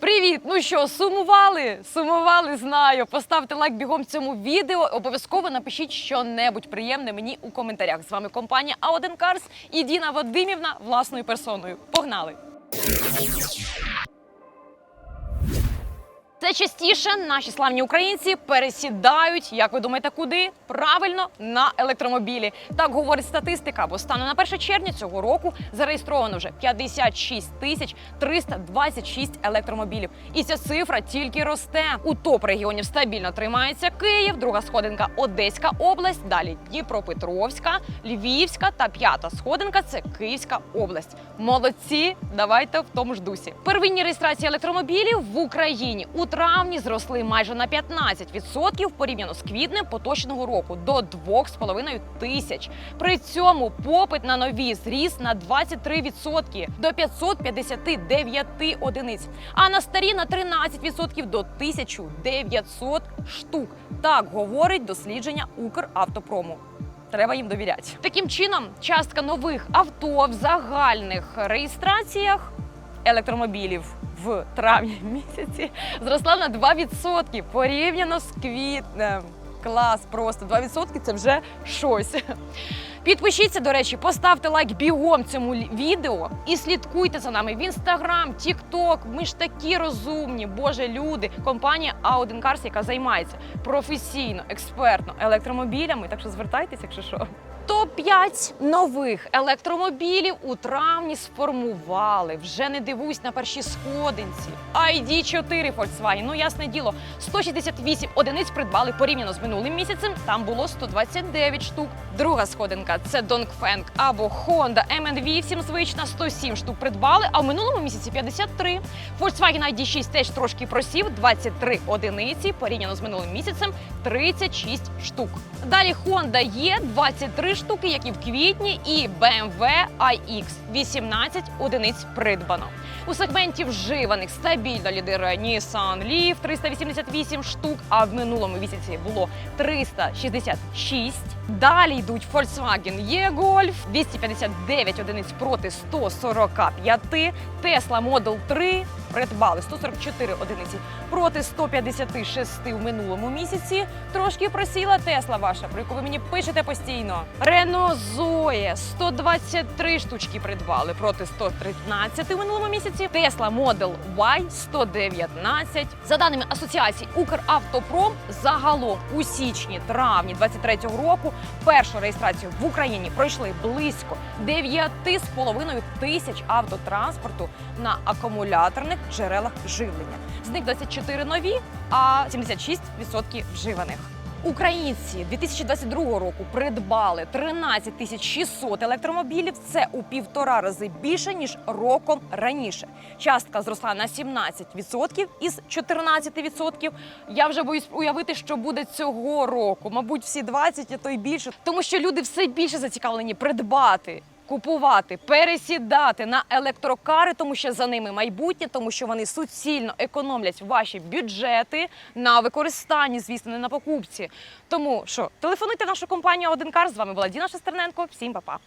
Привіт! Ну що, сумували? Сумували, знаю. Поставте лайк бігом цьому відео. Обов'язково напишіть що-небудь приємне мені у коментарях. З вами компанія А1 Cars і Діна Вадимівна власною персоною. Погнали! Це частіше наші славні українці пересідають, як ви думаєте, куди? Правильно, на електромобілі. Так говорить статистика, бо станом на 1 червня цього року зареєстровано вже 56 тисяч 326 електромобілів. І ця цифра тільки росте. У топ регіонів стабільно тримається Київ, друга сходинка Одеська область, далі Дніпропетровська, Львівська та п'ята сходинка це Київська область. Молодці, давайте в тому ж дусі. Первинні реєстрації електромобілів в Україні у травні зросли майже на 15% порівняно з квітнем поточного року до 2,5 тисяч. При цьому попит на нові зріс на 23% до 559 одиниць, а на старі на 13% до 1900 штук. Так говорить дослідження Укравтопрому. Треба їм довіряти. Таким чином, частка нових авто в загальних реєстраціях електромобілів в травні місяці зросла на 2% порівняно з квітнем. Клас, просто 2% це вже щось. Підпишіться, до речі, поставте лайк бігом цьому відео і слідкуйте за нами в інстаграм, тікток. Ми ж такі розумні, боже люди. Компанія A1 Cars, яка займається професійно, експертно електромобілями. Так що звертайтеся, якщо що. Топ-5 нових електромобілів у травні сформували. Вже не дивусь на перші сходинці. ID4 Volkswagen, ну ясне діло, 168 одиниць придбали порівняно з минулим місяцем. Там було 129 штук. Друга сходинка це Dongfeng або Honda MNV7 звична, 107 штук придбали, а в минулому місяці 53. Volkswagen ID6 теж трошки просів, 23 одиниці порівняно з минулим місяцем 36 штук. Далі Honda є 23 штуки, як і в квітні, і BMW iX 18 одиниць придбано. У сегменті вживаних стабільно лідирує Nissan Leaf 388 штук, а в минулому місяці було 366. Далі йдуть Volkswagen E-Golf 259 одиниць проти 145. Tesla Model 3 придбали 144 одиниці проти 156 в минулому місяці. Трошки просіла Тесла ваша, про яку ви мені пишете постійно. Renault Zoe 123 штучки придбали проти 113 в минулому місяці. Tesla Model Y 119. За даними асоціації Укравтопром, загалом у січні травні 23-го року першу реєстрацію в Україні пройшли близько 9,5 тисяч автотранспорту на акумуляторних джерелах живлення. З них 24 нові, а 76% вживаних. Українці 2022 року придбали 13 тисяч 600 електромобілів. Це у півтора рази більше ніж роком раніше. Частка зросла на 17% із 14%. Я вже боюсь уявити, що буде цього року. Мабуть, всі 20, а то й більше, тому що люди все більше зацікавлені придбати. Купувати, пересідати на електрокари, тому що за ними майбутнє, тому що вони суцільно економлять ваші бюджети на використанні, звісно, не на покупці. Тому що телефонуйте в нашу компанію «Один Кар». З вами була Діна Шестерненко. Всім па-па.